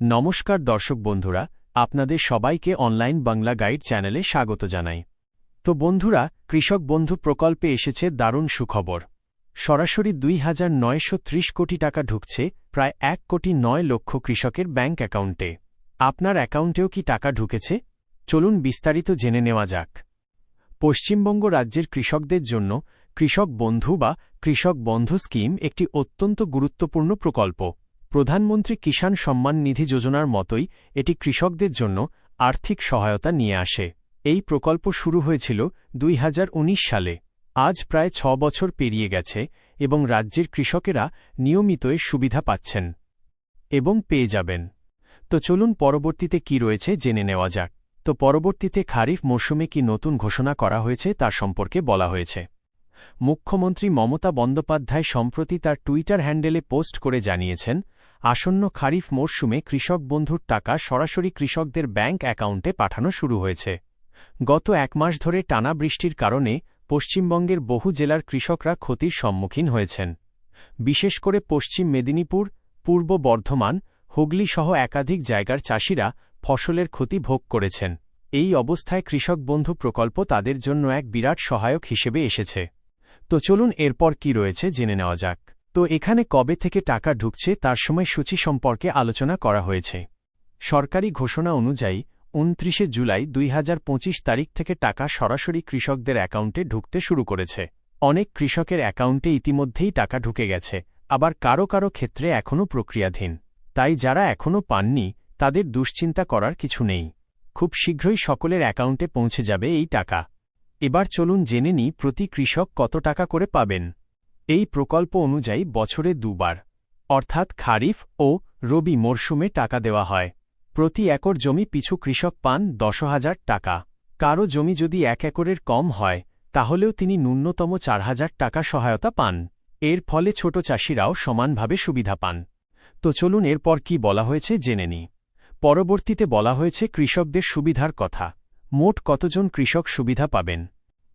নমস্কার দর্শক বন্ধুরা, আপনাদের সবাইকে অনলাইন বাংলা গাইড চ্যানেলে স্বাগত জানাই। তো বন্ধুরা, কৃষক বন্ধু প্রকল্পে এসেছে দারুণ সুখবর। সরাসরি দুই হাজার নয়শো ত্রিশ কোটি টাকা ঢুকছে, প্রায় এক কোটি নয় লক্ষ কৃষকের ব্যাঙ্ক অ্যাকাউন্টে। আপনার অ্যাকাউন্টেও কি টাকা ঢুকেছে? চলুন বিস্তারিত জেনে নেওয়া যাক। পশ্চিমবঙ্গ রাজ্যের কৃষকদের জন্য কৃষক বন্ধু বা কৃষক বন্ধু স্কিম একটি অত্যন্ত গুরুত্বপূর্ণ প্রকল্প। প্রধানমন্ত্রী কিষাণ সম্মান নিধি যোজনার মতোই এটি কৃষকদের জন্য আর্থিক সহায়তা নিয়ে আসে। এই প্রকল্প শুরু হয়েছিল দুই হাজার উনিশ সালে। আজ প্রায় ছ বছর পেরিয়ে গেছে এবং রাজ্যের কৃষকেরা নিয়মিত এর সুবিধা পাচ্ছেন এবং পেয়ে যাবেন। তো চলুন পরবর্তীতে কি রয়েছে জেনে নেওয়া যাক। তো পরবর্তীতে খারিফ মরশুমে কি নতুন ঘোষণা করা হয়েছে তার সম্পর্কে বলা হয়েছে। মুখ্যমন্ত্রী মমতা বন্দ্যোপাধ্যায় সম্প্রতি তার টুইটার হ্যান্ডেলে পোস্ট করে জানিয়েছেন আসন্ন খারিফ মরশুমে কৃষক বন্ধুর টাকা সরাসরি কৃষকদের ব্যাঙ্ক অ্যাকাউন্টে পাঠানো শুরু হয়েছে। গত এক মাস ধরে টানা বৃষ্টির কারণে পশ্চিমবঙ্গের বহু জেলার কৃষকরা ক্ষতির সম্মুখীন হয়েছেন। বিশেষ করে পশ্চিম মেদিনীপুর, পূর্ব বর্ধমান হুগলি সহ একাধিক জায়গার চাষিরা ফসলের ক্ষতি ভোগ করেছেন। এই অবস্থায় কৃষক বন্ধু প্রকল্প তাদের জন্য এক বিরাট সহায়ক হিসেবে এসেছে। তো চলুন এরপর কি রয়েছে জেনে নেওয়া যাক। তো এখানে কবে থেকে টাকা ঢুকছে তার সময় সূচি সম্পর্কে আলোচনা করা হয়েছে। সরকারি ঘোষণা অনুযায়ী, উনত্রিশে জুলাই দুই হাজার পঁচিশ তারিখ থেকে টাকা সরাসরি কৃষকদের অ্যাকাউন্টে ঢুকতে শুরু করেছে। অনেক কৃষকের অ্যাকাউন্টে ইতিমধ্যেই টাকা ঢুকে গেছে, আবার কারও কারও ক্ষেত্রে এখনও প্রক্রিয়াধীন। তাই যারা এখনও পাননি, তাদের দুশ্চিন্তা করার কিছু নেই। খুব শীঘ্রই সকলের অ্যাকাউন্টে পৌঁছে যাবে এই টাকা। এবার চলুন জেনে নিই প্রতি কৃষক কত টাকা করে পাবেন। এই প্রকল্প অনুযায়ী বছরে দুবার, অর্থাৎ খারিফ ও রবি মরশুমে টাকা দেওয়া হয়। প্রতি একর জমি পিছু কৃষক পান দশ হাজার টাকা। কারও জমি যদি এক একরের কম হয়, তাহলেও তিনি ন্যূনতম চার হাজার টাকা সহায়তা পান। এর ফলে ছোট চাষিরাও সমানভাবে সুবিধা পান। তো চলুন এরপর কি বলা হয়েছে জেনে নি। পরবর্তীতে বলা হয়েছে কৃষকদের সুবিধার কথা। মোট কতজন কৃষক সুবিধা পাবেন?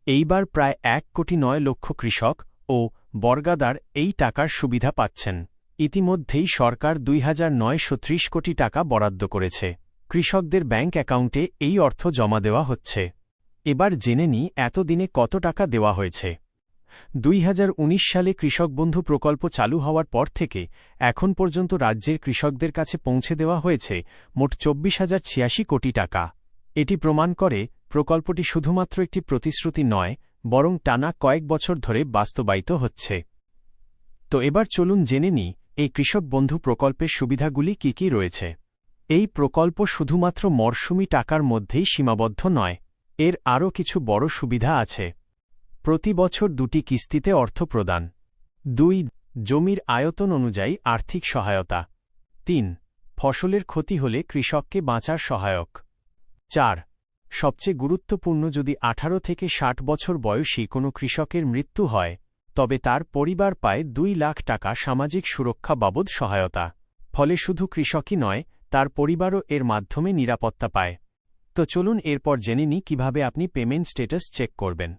এইবার প্রায় এক কোটি নয় লক্ষ কৃষক ও বর্গাদার এই টাকার সুবিধা পাচ্ছেন। ইতিমধ্যেই সরকার দুই হাজার নয়শ ত্রিশ কোটি টাকা বরাদ্দ করেছে। কৃষকদের ব্যাঙ্ক অ্যাকাউন্টে এই অর্থ জমা দেওয়া হচ্ছে। এবার জেনে নি এতদিনে কত টাকা দেওয়া হয়েছে। দুই হাজার উনিশ সালে কৃষক বন্ধু প্রকল্প চালু হওয়ার পর থেকে এখন পর্যন্ত রাজ্যের কৃষকদের কাছে পৌঁছে দেওয়া হয়েছে মোট চব্বিশ হাজার ছিয়াশি কোটি টাকা। এটি প্রমাণ করে প্রকল্পটি শুধুমাত্র একটি প্রতিশ্রুতি নয় বরং টানা কয়েক বছর ধরে বাস্তবায়িত হচ্ছে। তো এবার চলুন জেনে নি এই কৃষক বন্ধু প্রকল্পের সুবিধাগুলি কি কি রয়েছে। এই প্রকল্প শুধুমাত্র মরশুমি টাকার মধ্যেই সীমাবদ্ধ নয়, এর আরও কিছু বড় সুবিধা আছে। প্রতি বছর দুটি কিস্তিতে অর্থ প্রদান। দুই, জমির আয়তন অনুযায়ী আর্থিক সহায়তা। তিন, ফসলের ক্ষতি হলে কৃষককে বাঁচার সহায়ক। চার সবচেয়ে গুরুত্বপূর্ণ যদি আঠারো থেকে ষাট বছর বয়সী কোনো কৃষকের মৃত্যু হয়, তবে তার পরিবার পায় দুই লাখ টাকা সামাজিক সুরক্ষা বাবদ সহায়তা। ফলে শুধু কৃষকই নয়, তার পরিবারও এর মাধ্যমে নিরাপত্তা পায়। তো চলুন এরপর জেনে নি কীভাবে আপনি পেমেন্ট স্টেটাস চেক করবেন।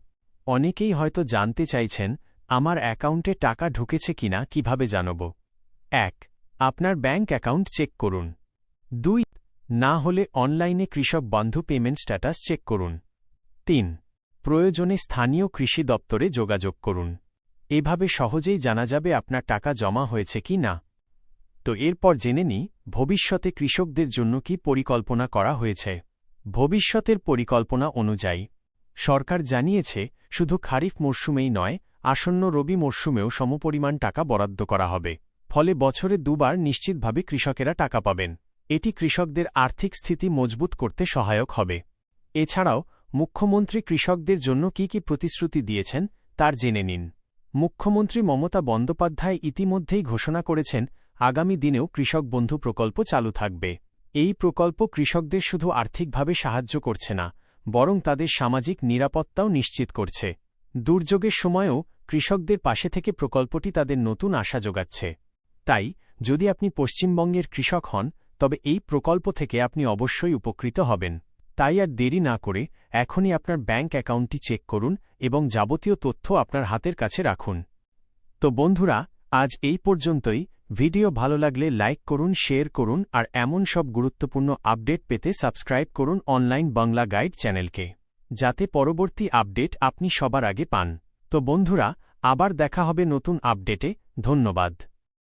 অনেকেই হয়তো জানতে চাইছেন, আমার অ্যাকাউন্টে টাকা ঢুকেছে কিনা কীভাবে জানব? এক, আপনার ব্যাঙ্ক অ্যাকাউন্ট চেক করুন। দুই না হলে অনলাইনে কৃষক বন্ধু পেমেন্ট স্ট্যাটাস চেক করুন। তিন, প্রয়োজনে স্থানীয় কৃষি দপ্তরে যোগাযোগ করুন। এভাবে সহজেই জানা যাবে আপনার টাকা জমা হয়েছে কি না। তো এরপর জেনে নি ভবিষ্যতে কৃষকদের জন্য কি পরিকল্পনা করা হয়েছে। ভবিষ্যতের পরিকল্পনা অনুযায়ী, সরকার জানিয়েছে, শুধু খারিফ মরশুমেই নয়, আসন্ন রবি মরশুমেও সমপরিমাণ টাকা বরাদ্দ করা হবে। ফলে বছরে দুবার নিশ্চিতভাবে কৃষকেরা টাকা পাবেন। এটি কৃষকদের আর্থিক স্থিতি মজবুত করতে সহায়ক হবে। এছাড়াও, মুখ্যমন্ত্রী কৃষকদের জন্য কি কি প্রতিশ্রুতি দিয়েছেন, তার জেনে নিন। মুখ্যমন্ত্রী মমতা বন্দ্যোপাধ্যায় ইতিমধ্যেই ঘোষণা করেছেন, আগামী দিনেও কৃষক বন্ধু প্রকল্প চালু থাকবে। এই প্রকল্প কৃষকদের শুধু আর্থিকভাবে সাহায্য করছে না, বরং তাদের সামাজিক নিরাপত্তাও নিশ্চিত করছে। দুর্যোগের সময়েও কৃষকদের পাশে থেকে প্রকল্পটি তাদের নতুন আশা যোগাচ্ছে। তাই, যদি আপনি পশ্চিমবঙ্গের কৃষক হন তবে এই প্রকল্প থেকে আপনি অবশ্যই উপকৃত হবেন। তাই আর দেরি না করে এখনই আপনার ব্যাঙ্ক অ্যাকাউন্টটি চেক করুন এবং যাবতীয় তথ্য আপনার হাতের কাছে রাখুন। তো বন্ধুরা, আজ এই পর্যন্তই। ভিডিও ভালো লাগলে লাইক করুন, শেয়ার করুন আর এমন সব গুরুত্বপূর্ণ আপডেট পেতে সাবস্ক্রাইব করুন অনলাইন বাংলা গাইড চ্যানেলকে, যাতে পরবর্তী আপডেট আপনি সবার আগে পান। তো বন্ধুরা, আবার দেখা হবে নতুন আপডেটে। ধন্যবাদ।